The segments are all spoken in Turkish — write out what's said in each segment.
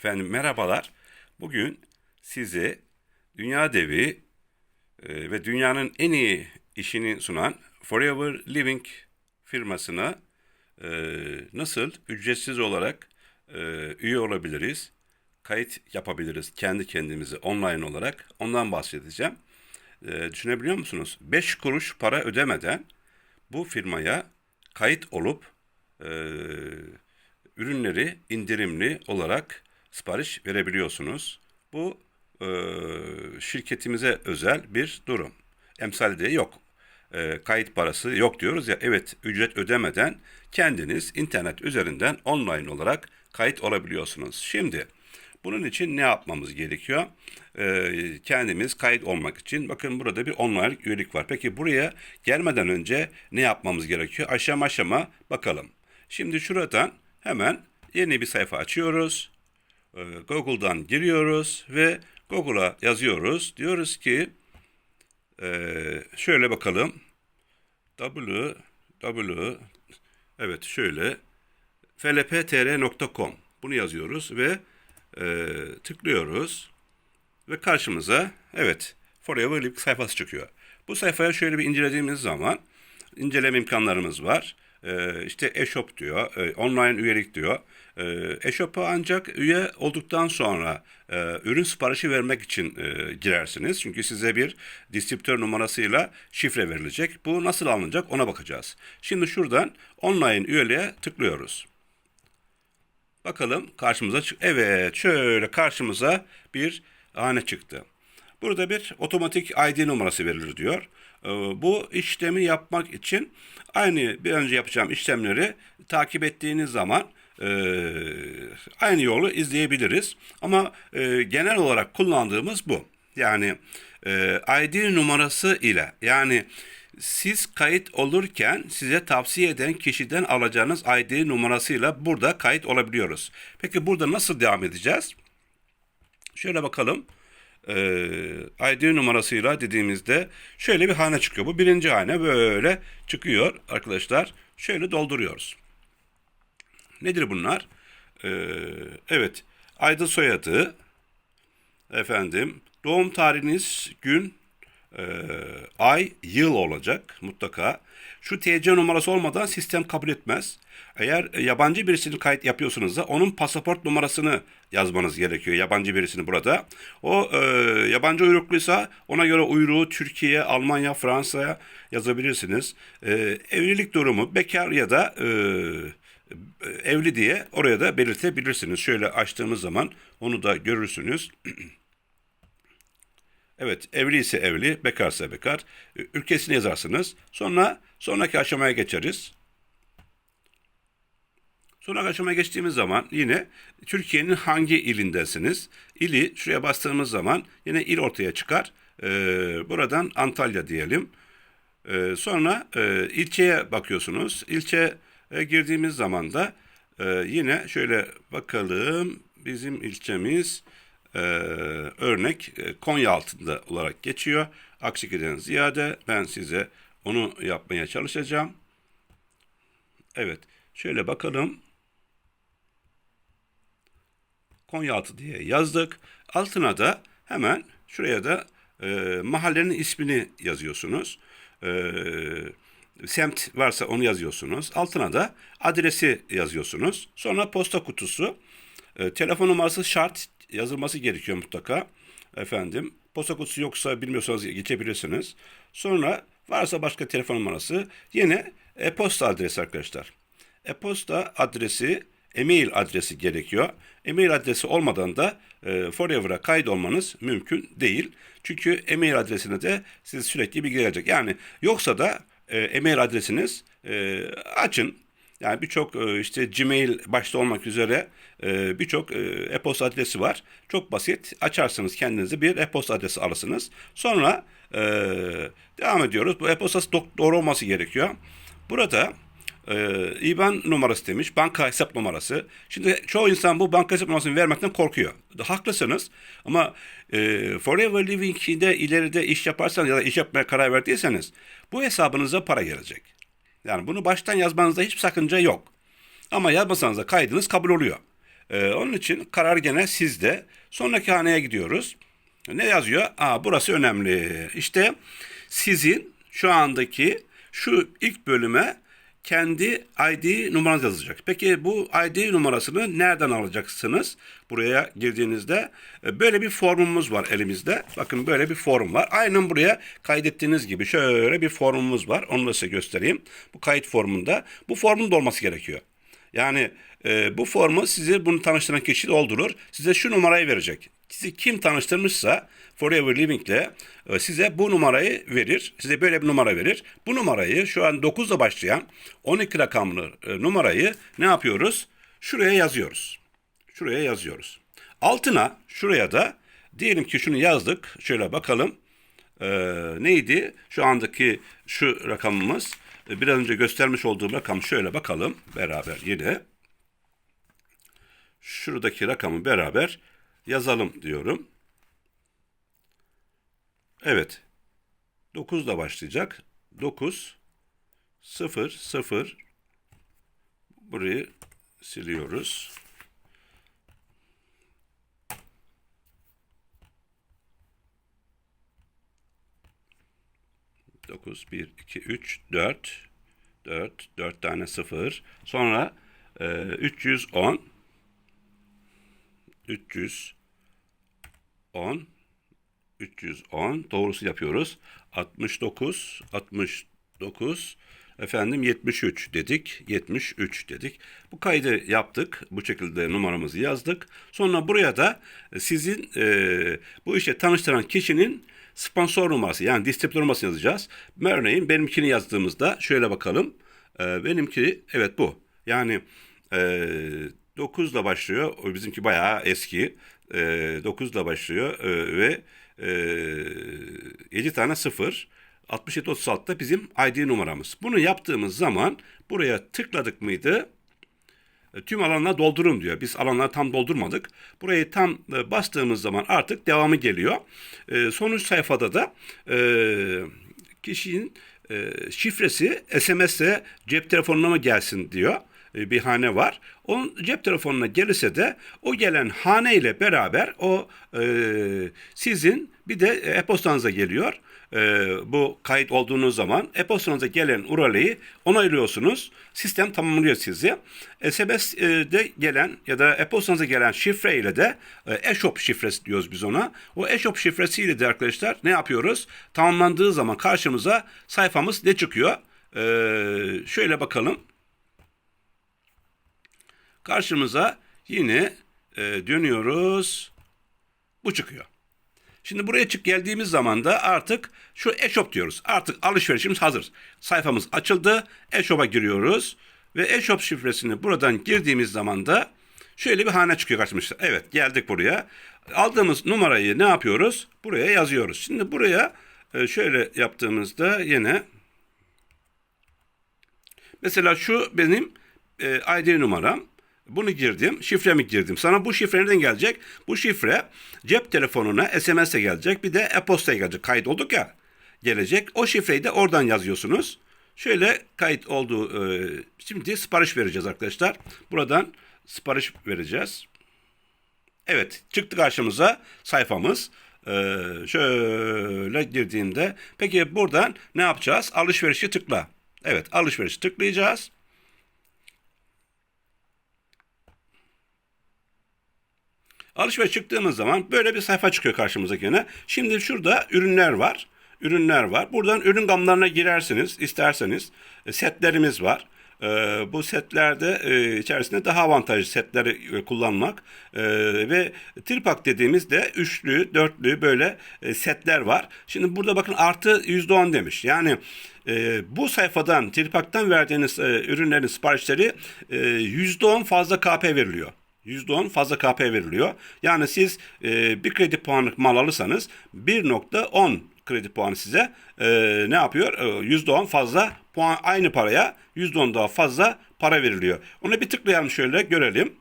Efendim merhabalar. Bugün size dünya devi e, ve dünyanın en iyi işini sunan Forever Living firmasına e, nasıl ücretsiz olarak e, üye olabiliriz, kayıt yapabiliriz kendi kendimize online olarak ondan bahsedeceğim. E, düşünebiliyor musunuz? 5 kuruş para ödemeden bu firmaya kayıt olup e, ürünleri indirimli olarak sipariş verebiliyorsunuz. Bu e, şirketimize özel bir durum. Emsalde yok. E, kayıt parası yok diyoruz ya. Evet ücret ödemeden kendiniz internet üzerinden online olarak kayıt olabiliyorsunuz. Şimdi bunun için ne yapmamız gerekiyor? Ee, kendimiz kayıt olmak için bakın burada bir online üyelik var. Peki buraya gelmeden önce ne yapmamız gerekiyor? Aşama aşama bakalım. Şimdi şuradan hemen yeni bir sayfa açıyoruz. Ee, Google'dan giriyoruz ve Google'a yazıyoruz. Diyoruz ki ee, şöyle bakalım. W W evet şöyle flptr.com bunu yazıyoruz ve e, tıklıyoruz ve karşımıza evet Forever Living sayfası çıkıyor. Bu sayfaya şöyle bir incelediğimiz zaman inceleme imkanlarımız var. E, işte e-shop diyor, e, online üyelik diyor. E, e-shop'a ancak üye olduktan sonra e, ürün siparişi vermek için e, girersiniz. Çünkü size bir distribütör numarasıyla şifre verilecek. Bu nasıl alınacak ona bakacağız. Şimdi şuradan online üyeliğe tıklıyoruz. Bakalım karşımıza çık. Evet şöyle karşımıza bir hane çıktı. Burada bir otomatik ID numarası verilir diyor. Ee, Bu işlemi yapmak için aynı bir önce yapacağım işlemleri takip ettiğiniz zaman e, aynı yolu izleyebiliriz. Ama e, genel olarak kullandığımız bu. Yani e, ID numarası ile yani siz kayıt olurken size tavsiye eden kişiden alacağınız ID numarasıyla burada kayıt olabiliyoruz. Peki burada nasıl devam edeceğiz? Şöyle bakalım. Ee, ID numarasıyla dediğimizde şöyle bir hane çıkıyor. Bu birinci hane böyle çıkıyor arkadaşlar. Şöyle dolduruyoruz. Nedir bunlar? Ee, evet. Adı soyadı, efendim, doğum tarihiniz, gün, e, ay, yıl olacak mutlaka. Şu TC numarası olmadan sistem kabul etmez. Eğer yabancı birisini kayıt yapıyorsunuz da onun pasaport numarasını yazmanız gerekiyor. Yabancı birisini burada. O e, yabancı uyrukluysa ona göre uyruğu Türkiye, Almanya, Fransa'ya yazabilirsiniz. E, evlilik durumu bekar ya da e, evli diye oraya da belirtebilirsiniz. Şöyle açtığımız zaman onu da görürsünüz. Evet, evli ise evli, bekarsa bekar. Ülkesini yazarsınız. Sonra sonraki aşamaya geçeriz. Sonraki aşamaya geçtiğimiz zaman yine Türkiye'nin hangi ilindesiniz? İli şuraya bastığımız zaman yine il ortaya çıkar. Ee, buradan Antalya diyelim. Ee, sonra e, ilçeye bakıyorsunuz. İlçeye girdiğimiz zaman da e, yine şöyle bakalım. Bizim ilçemiz e, örnek e, Konya altında olarak geçiyor. Aksikiden ziyade ben size onu yapmaya çalışacağım. Evet. Şöyle bakalım. Konyaaltı diye yazdık. Altına da hemen şuraya da e, mahallenin ismini yazıyorsunuz. E, semt varsa onu yazıyorsunuz. Altına da adresi yazıyorsunuz. Sonra posta kutusu. E, telefon numarası şart yazılması gerekiyor mutlaka. Efendim posta kutusu yoksa bilmiyorsanız geçebilirsiniz. Sonra varsa başka telefon numarası yine e-posta adresi arkadaşlar. E-posta adresi e-mail adresi gerekiyor. E-mail adresi olmadan da e, Forever'a kaydolmanız mümkün değil. Çünkü e-mail adresine de siz sürekli bilgi gelecek. Yani yoksa da e, e-mail adresiniz e, açın. Yani birçok e, işte Gmail başta olmak üzere e, birçok e, e-posta adresi var. Çok basit. Açarsınız kendinize bir e-posta adresi alırsınız. Sonra e, devam ediyoruz. Bu e-postası doğru olması gerekiyor. Burada ee, IBAN numarası demiş, banka hesap numarası. Şimdi çoğu insan bu banka hesap numarasını vermekten korkuyor. Haklısınız ama e, Forever Living'de ileride iş yaparsanız ya da iş yapmaya karar verdiyseniz bu hesabınıza para gelecek. Yani bunu baştan yazmanızda hiçbir sakınca yok. Ama yazmasanız da kaydınız kabul oluyor. Ee, onun için karar gene sizde. Sonraki haneye gidiyoruz. Ne yazıyor? Aa burası önemli. İşte sizin şu andaki şu ilk bölüme kendi ID numaranız yazacak. Peki bu ID numarasını nereden alacaksınız? Buraya girdiğinizde e, böyle bir formumuz var elimizde. Bakın böyle bir form var. Aynen buraya kaydettiğiniz gibi şöyle bir formumuz var. Onu da size göstereyim. Bu kayıt formunda. Bu formun da olması gerekiyor. Yani e, bu formu sizi bunu tanıştıran kişi doldurur. Size şu numarayı verecek. Sizi kim tanıştırmışsa Forever Living'le e, size bu numarayı verir. Size böyle bir numara verir. Bu numarayı şu an 9'la başlayan 12 rakamlı e, numarayı ne yapıyoruz? Şuraya yazıyoruz. Şuraya yazıyoruz. Altına şuraya da diyelim ki şunu yazdık. Şöyle bakalım. Ee, neydi? Şu andaki şu rakamımız. e, Biraz önce göstermiş olduğum rakam şöyle bakalım beraber yine. Şuradaki rakamı beraber yazalım diyorum. Evet. 9 da başlayacak. 9 0 0 burayı siliyoruz. 9, 1, 2, 3, 4. 4, 4 tane 0. Sonra e, 310. 310. 310. Doğrusu yapıyoruz. 69, 69. Efendim 73 dedik. 73 dedik. Bu kaydı yaptık. Bu şekilde numaramızı yazdık. Sonra buraya da sizin e, bu işe tanıştıran kişinin sponsor numarası yani distribütör numarası yazacağız. Örneğin benimkini yazdığımızda şöyle bakalım. E, benimki evet bu. Yani e, 9 ile başlıyor. O bizimki bayağı eski. E, 9 ile başlıyor e, ve e, 7 tane 0. 6736 da bizim ID numaramız. Bunu yaptığımız zaman buraya tıkladık mıydı? E, Tüm alanlar doldurun diyor. Biz alanları tam doldurmadık. Burayı tam e, bastığımız zaman artık devamı geliyor. E, Sonuç sayfada da kişinin şifresi SMS'e cep telefonuna mı gelsin diyor bir hane var. Onun cep telefonuna gelirse de o gelen hane ile beraber o e, sizin bir de e-postanıza geliyor. E, bu kayıt olduğunuz zaman e-postanıza gelen URL'yi onaylıyorsunuz. Sistem tamamlıyor sizi. SMS'de gelen ya da e-postanıza gelen şifre ile de e, e-shop şifresi diyoruz biz ona. O e-shop şifresiyle de arkadaşlar ne yapıyoruz? Tamamlandığı zaman karşımıza sayfamız ne çıkıyor? E, şöyle bakalım karşımıza yine e, dönüyoruz. Bu çıkıyor. Şimdi buraya çık geldiğimiz zaman da artık şu e-shop diyoruz. Artık alışverişimiz hazır. Sayfamız açıldı. E-shop'a giriyoruz. Ve e-shop şifresini buradan girdiğimiz zaman da şöyle bir hane çıkıyor karşımıza. Evet geldik buraya. Aldığımız numarayı ne yapıyoruz? Buraya yazıyoruz. Şimdi buraya e, şöyle yaptığımızda yine mesela şu benim e, ID numaram. Bunu girdim, şifremi girdim. Sana bu şifre nereden gelecek? Bu şifre cep telefonuna SMS'e gelecek. Bir de e-postaya gelecek. Kayıt olduk ya. Gelecek. O şifreyi de oradan yazıyorsunuz. Şöyle kayıt olduğu e, şimdi sipariş vereceğiz arkadaşlar. Buradan sipariş vereceğiz. Evet çıktı karşımıza sayfamız. Ee, şöyle girdiğinde peki buradan ne yapacağız? Alışverişi tıkla. Evet alışverişi tıklayacağız. Alışveriş çıktığımız zaman böyle bir sayfa çıkıyor karşımıza gene. Şimdi şurada ürünler var. Ürünler var. Buradan ürün gamlarına girersiniz isterseniz. E, setlerimiz var. E, bu setlerde e, içerisinde daha avantajlı setleri e, kullanmak e, ve tripak dediğimizde üçlü, dörtlü böyle e, setler var. Şimdi burada bakın artı %10 demiş. Yani e, bu sayfadan, tripaktan verdiğiniz e, ürünlerin siparişleri e, %10 fazla KP veriliyor. %10 fazla KP veriliyor. Yani siz e, bir kredi puanlık mal alırsanız 1.10 kredi puanı size e, ne yapıyor? E, %10 fazla puan aynı paraya %10 daha fazla para veriliyor. Ona bir tıklayalım şöyle görelim.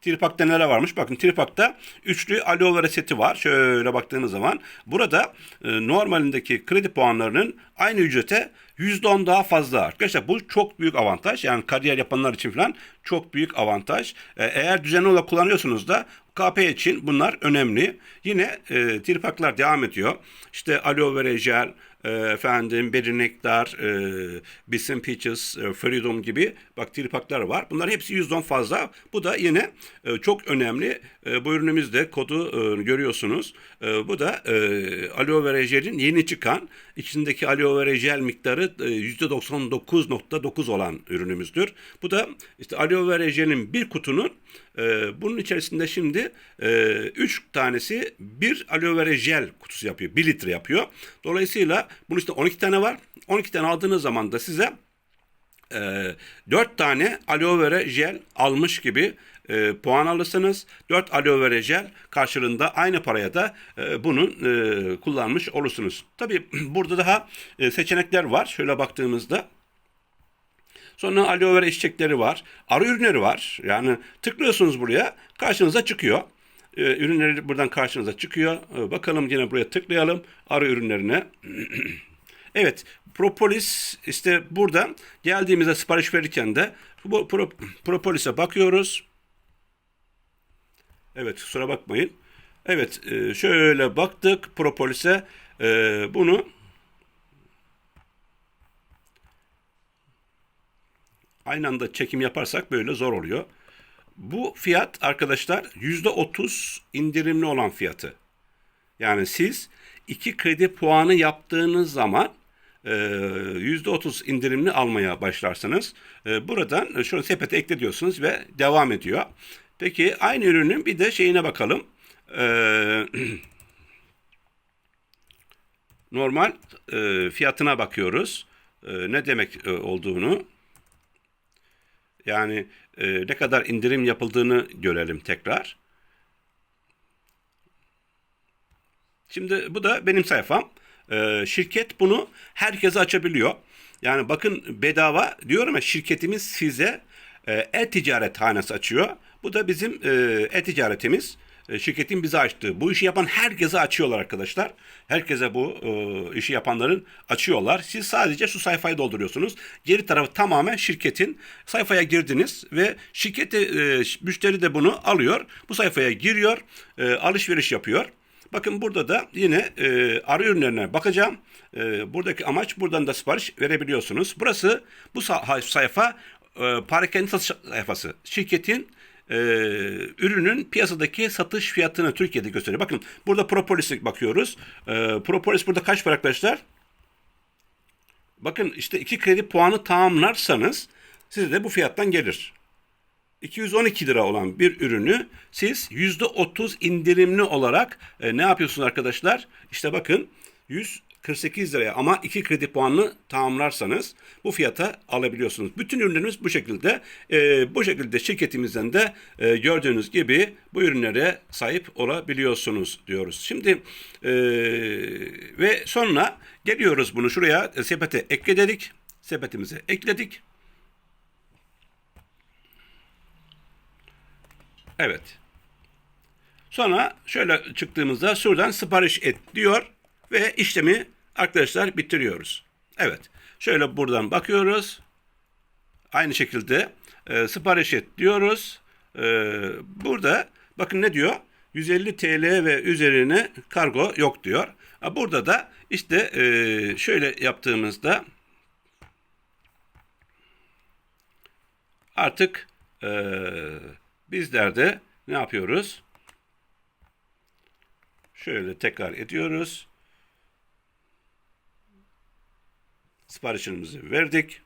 Tripak'ta neler varmış? Bakın Tripak'ta üçlü aloe seti var. Şöyle baktığınız zaman burada e, normalindeki kredi puanlarının aynı ücrete %10 daha fazla. Arkadaşlar bu çok büyük avantaj. Yani kariyer yapanlar için falan çok büyük avantaj. E, eğer düzenli olarak kullanıyorsunuz da KP için bunlar önemli. Yine e, tripaklar devam ediyor. İşte aloe vera jel, e, efendim Berry Nectar, e, Bisim Peaches, e, Freedom gibi bak tripaklar var. Bunlar hepsi %10 fazla. Bu da yine e, çok önemli. E, bu ürünümüzde kodu e, görüyorsunuz. E, bu da e, aloe vera jelin yeni çıkan içindeki aloe vera jel miktarı %99.9 olan ürünümüzdür. Bu da işte aloe vera jelin bir kutunun e, bunun içerisinde şimdi 3 tanesi bir aloe vera jel kutusu yapıyor. 1 litre yapıyor. Dolayısıyla bunun işte 12 tane var. 12 tane aldığınız zaman da size e, 4 tane aloe vera jel almış gibi e, puan alırsınız. 4 aloe vera jel karşılığında aynı paraya da e, bunun e, kullanmış olursunuz. Tabi burada daha e, seçenekler var. Şöyle baktığımızda Sonra aloe vera içecekleri var. Arı ürünleri var. Yani tıklıyorsunuz buraya karşınıza çıkıyor. Ee, ürünleri buradan karşınıza çıkıyor. Ee, bakalım yine buraya tıklayalım. Arı ürünlerine. evet propolis işte burada geldiğimizde sipariş verirken de bu pro, propolis'e bakıyoruz. Evet kusura bakmayın. Evet e, şöyle baktık propolis'e e, bunu aynı anda çekim yaparsak böyle zor oluyor. Bu fiyat arkadaşlar %30 indirimli olan fiyatı. Yani siz iki kredi puanı yaptığınız zaman %30 indirimli almaya başlarsınız. E, buradan şunu sepete ekle diyorsunuz ve devam ediyor. Peki aynı ürünün bir de şeyine bakalım. E, normal e, fiyatına bakıyoruz. Ne demek olduğunu. Yani ne kadar indirim yapıldığını görelim tekrar. Şimdi bu da benim sayfam. Ee, şirket bunu herkese açabiliyor. Yani bakın bedava diyorum ya şirketimiz size e, e-ticaret hanesi açıyor. Bu da bizim e, e-ticaretimiz. E, şirketin bize açtığı. Bu işi yapan herkese açıyorlar arkadaşlar. Herkese bu e, işi yapanların açıyorlar. Siz sadece şu sayfayı dolduruyorsunuz. Geri tarafı tamamen şirketin. Sayfaya girdiniz ve şirketi e, müşteri de bunu alıyor. Bu sayfaya giriyor, e, alışveriş yapıyor. Bakın burada da yine e, arı ürünlerine bakacağım. E, buradaki amaç buradan da sipariş verebiliyorsunuz. Burası bu sayfa e, parakende satış sayfası. Şirketin e, ürünün piyasadaki satış fiyatını Türkiye'de gösteriyor. Bakın burada propolis'e bakıyoruz. E, propolis burada kaç para arkadaşlar? Bakın işte iki kredi puanı tamamlarsanız size de bu fiyattan gelir. 212 lira olan bir ürünü siz %30 indirimli olarak e, ne yapıyorsunuz arkadaşlar? İşte bakın 148 liraya ama 2 kredi puanını tamamlarsanız bu fiyata alabiliyorsunuz. Bütün ürünlerimiz bu şekilde. E, bu şekilde şirketimizden de e, gördüğünüz gibi bu ürünlere sahip olabiliyorsunuz diyoruz. Şimdi e, ve sonra geliyoruz bunu şuraya e, sepete ekledik. Sepetimize ekledik. Evet. Sonra şöyle çıktığımızda şuradan sipariş et diyor ve işlemi arkadaşlar bitiriyoruz. Evet. Şöyle buradan bakıyoruz. Aynı şekilde e, sipariş et diyoruz. E, burada bakın ne diyor? 150 TL ve üzerine kargo yok diyor. Burada da işte e, şöyle yaptığımızda artık eee Bizler de ne yapıyoruz? Şöyle tekrar ediyoruz. Siparişimizi verdik.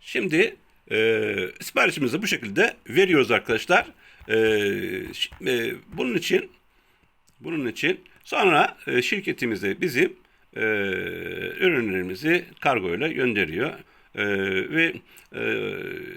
Şimdi e, siparişimizi bu şekilde veriyoruz arkadaşlar. E, e, bunun için bunun için Sonra e, şirketimiz bizim e, ürünlerimizi kargo ile gönderiyor. E, ve e,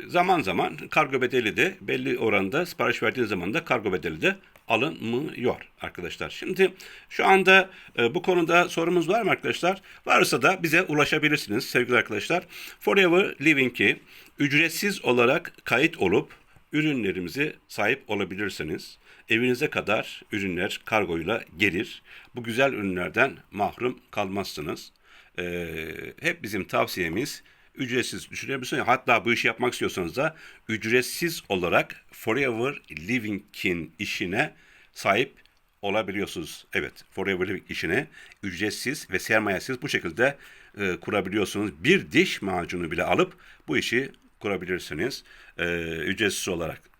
zaman zaman kargo bedeli de belli oranda sipariş verdiğiniz zaman da kargo bedeli de alınmıyor arkadaşlar. Şimdi şu anda e, bu konuda sorumuz var mı arkadaşlar? Varsa da bize ulaşabilirsiniz sevgili arkadaşlar. Forever Living'i ücretsiz olarak kayıt olup ürünlerimizi sahip olabilirsiniz. Evinize kadar ürünler kargoyla gelir. Bu güzel ürünlerden mahrum kalmazsınız. Ee, hep bizim tavsiyemiz ücretsiz düşünebilirsiniz. Hatta bu işi yapmak istiyorsanız da ücretsiz olarak Forever Living'in işine sahip olabiliyorsunuz. Evet, Forever Living işine ücretsiz ve sermayesiz bu şekilde e, kurabiliyorsunuz. Bir diş macunu bile alıp bu işi kurabilirsiniz e, ücretsiz olarak.